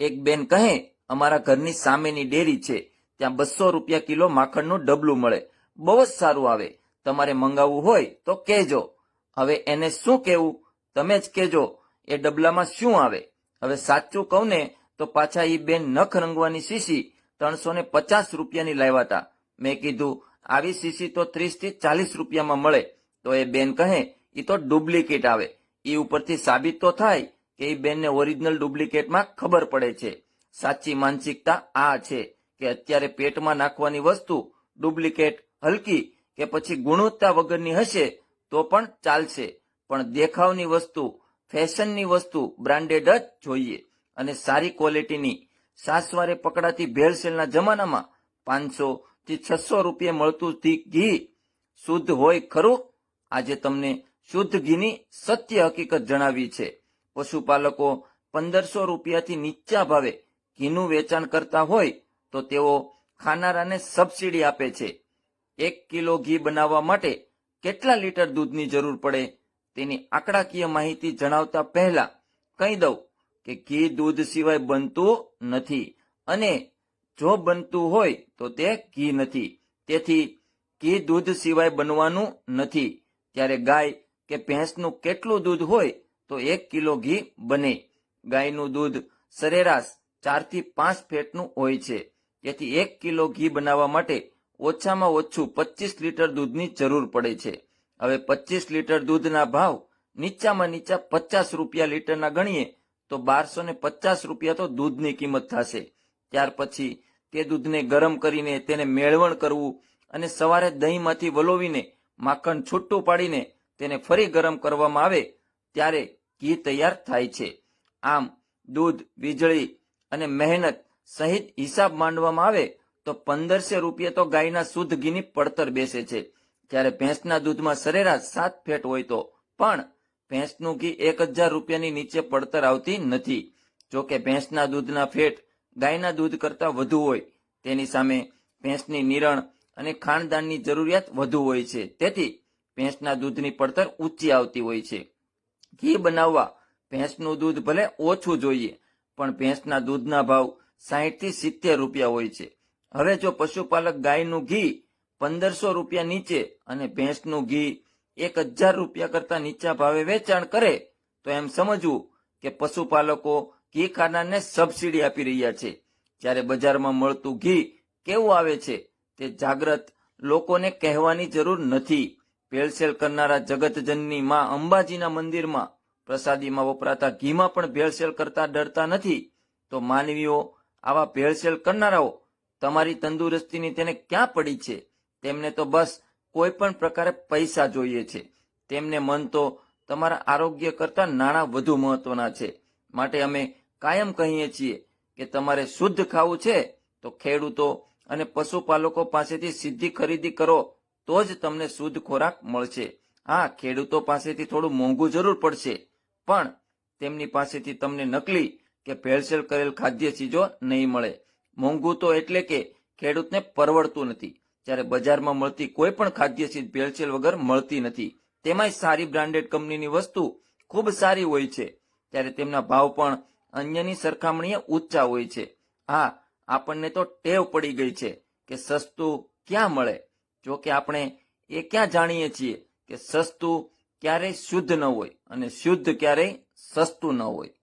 એક બેન કહે, અમારા ઘરની સામેની ડેરી છે, ત્યાં બસો રૂપિયા કિલો માખણનું ડબલું મળે. બહુ જ સારું આવે. તમારે મંગાવવું હોય તો કહેજો. હવે એને શું કહેવું? તમે જ કહેજો. એ ડબલામાં શું આવે? હવે સાચું કહું ને, તો પાછા એ બેન નખ રંગવાની શીશી ત્રણસો ને પચાસ રૂપિયાની લાવ્યા હતા મેં કીધું, આવી શીશી તો ત્રીસથી ચાલીસ રૂપિયામાં મળે. તો એ બેન કહે એ તો ડુપ્લિકેટ આવે. એ ઉપરથી સાબિત તો થાય કે એ બેનને ઓરિજિનલ ડુપ્લિકેટમાં ખબર પડે છે. સાચી માનસિકતા આ છે કે અત્યારે પેટમાં નાખવાની વસ્તુ ડુપ્લિકેટ હલકી કે પછી ગુણવત્તા વગરની હશે તો પણ ચાલશે. પણ દેખાવની વસ્તુ, ફેશનની વસ્તુ બ્રાન્ડેડ જ જોઈએ. અને સારી ક્વોલિટીની સાસવારે પકડાતી ભેળસેળના જમાનામાં પાંચસો થી છસો રૂપિયા મળતું ઘી શુદ્ધ હોય ખરું? આજે તમને શુદ્ધ ઘીની સત્ય હકીકત જણાવી છે. પશુપાલકો પંદરસો રૂપિયાથી નીચા ભાવે ઘીનું વેચાણ કરતા હોય તો તેઓ ખાનારાને સબસિડી આપે છે. એક કિલો ઘી બનાવવા માટે કેટલા લીટર દૂધની જરૂર પડે તેની આંકડાકીય માહિતી જણાવતા પહેલા કહી દઉં કે ઘી દૂધ સિવાય બનતું નથી અને જો બનતું હોય તો તે ઘી નથી. તેથી ઘી દૂધ સિવાય બનવાનું નથી. ત્યારે ગાય કે ભેંસનું કેટલું દૂધ હોય તો એક કિલો ઘી બને. ગાયનું દૂધ સરેરાશ ચારથી પાંચ ફેટનું હોય છે. તેથી એક કિલો ઘી બનાવવા માટે ઓછામાં ઓછું પચીસ લીટર દૂધની જરૂર પડે છે. હવે પચીસ લીટર દૂધના ભાવ નીચામાં નીચા પચાસ રૂપિયા લીટરના ગણીએ તો બારસો ને પચાસ રૂપિયા તો દૂધની કિંમત થશે. ત્યાર પછી તે દૂધને ગરમ કરીને તેને મેળવણ કરવું અને સવારે દહીંમાંથી વલોવીને માખણ છૂટું પાડીને તેને ફરી ગરમ કરવામાં આવે, ત્યારે ઘી તૈયાર થાય છે. આમ, દૂધ, વીજળી અને મહેનત સહિત હિસાબ માંડવામાં આવે તો પંદરસો રૂપિયા તો ગાયના શુદ્ધ ઘીની પડતર બેસે છે. જ્યારે ભેંસના દૂધમાં સરેરાશ સાત ફેટ હોય તો પણ ભેંસનું ઘી એક હજાર રૂપિયાની નીચે પડતર આવતી નથી. જો કે ભેંસના દૂધના ફેટ ગાયના દૂધ કરતાં વધુ હોય, તેની સામે ભેંસની નિરણ અને ખાણદાનની જરૂરિયાત વધુ હોય છે. તેથી ભેંસના દૂધની પડતર ઊંચી આવતી હોય છે. ઘી બનાવવા. ભેંસનું દૂધ ભલે ઓછું જોઈએ, પણ ભેંસના દૂધના ભાવ સાહીઠથી સિત્તેર રૂપિયા હોય છે. હવે જો પશુપાલક ગાયનું ઘી પંદરસો રૂપિયા નીચે અને ભેંસનું ઘી એક હજાર રૂપિયા કરતા નીચા ભાવે વેચાણ કરે, તો એમ સમજવું કે પશુપાલકો ઘી ખાનારને સબસિડી આપી રહ્યા છે. જ્યારે બજારમાં મળતું ઘી કેવું આવે છે તે જાગ્રત લોકોને કહેવાની જરૂર નથી. ભેળસેળ કરનારા જગતજનની માં અંબાજીના મંદિરમાં પ્રસાદીમાં વપરાતા ઘીમાં પણ ભેળસેળ કરતા ડરતા નથી. તો માનવીઓ, આવા ભેળસેળ કરનારાઓ તમારી તંદુરસ્તીની તેને ક્યાં પડી છે? તેમને તો બસ કોઈ પણ પ્રકારે પૈસા જોઈએ છે. તેમને મન તો તમારા આરોગ્ય કરતા નાણાં વધુ મહત્વના છે. માટે અમે કાયમ કહીએ છીએ કે તમારે શુદ્ધ ખાવું છે તો ખેડૂતો અને પશુપાલકો પાસેથી સીધી ખરીદી કરો. તો જ તમને શુદ્ધ ખોરાક મળશે. હા, ખેડૂતો પાસેથી થોડું મોંઘું જરૂર પડશે. પણ તેમની પાસેથી તમને નકલી કે ભેળસેળ કરેલ ખાદ્ય ચીજો નહીં મળે. મોંઘું તો એટલે કે ખેડૂતને પરવડતું નથી. જ્યારે બજારમાં મળતી કોઈ પણ ખાદ્ય ચીજ ભેળસેળ વગર મળતી નથી. તેમાંય સારી બ્રાન્ડેડ કંપનીની વસ્તુ ખૂબ સારી હોય છે. ત્યારે તેમના ભાવ પણ અન્યની સરખામણીએ ઊંચા હોય છે. હા, આપણને તો ટેવ પડી ગઈ છે કે સસ્તું ક્યાં મળે? જો કે આપણે એ ક્યાં જાણીએ છીએ કે સસ્તું ક્યારેય શુદ્ધ ન હોય અને શુદ્ધ ક્યારેય સસ્તું ન હોય.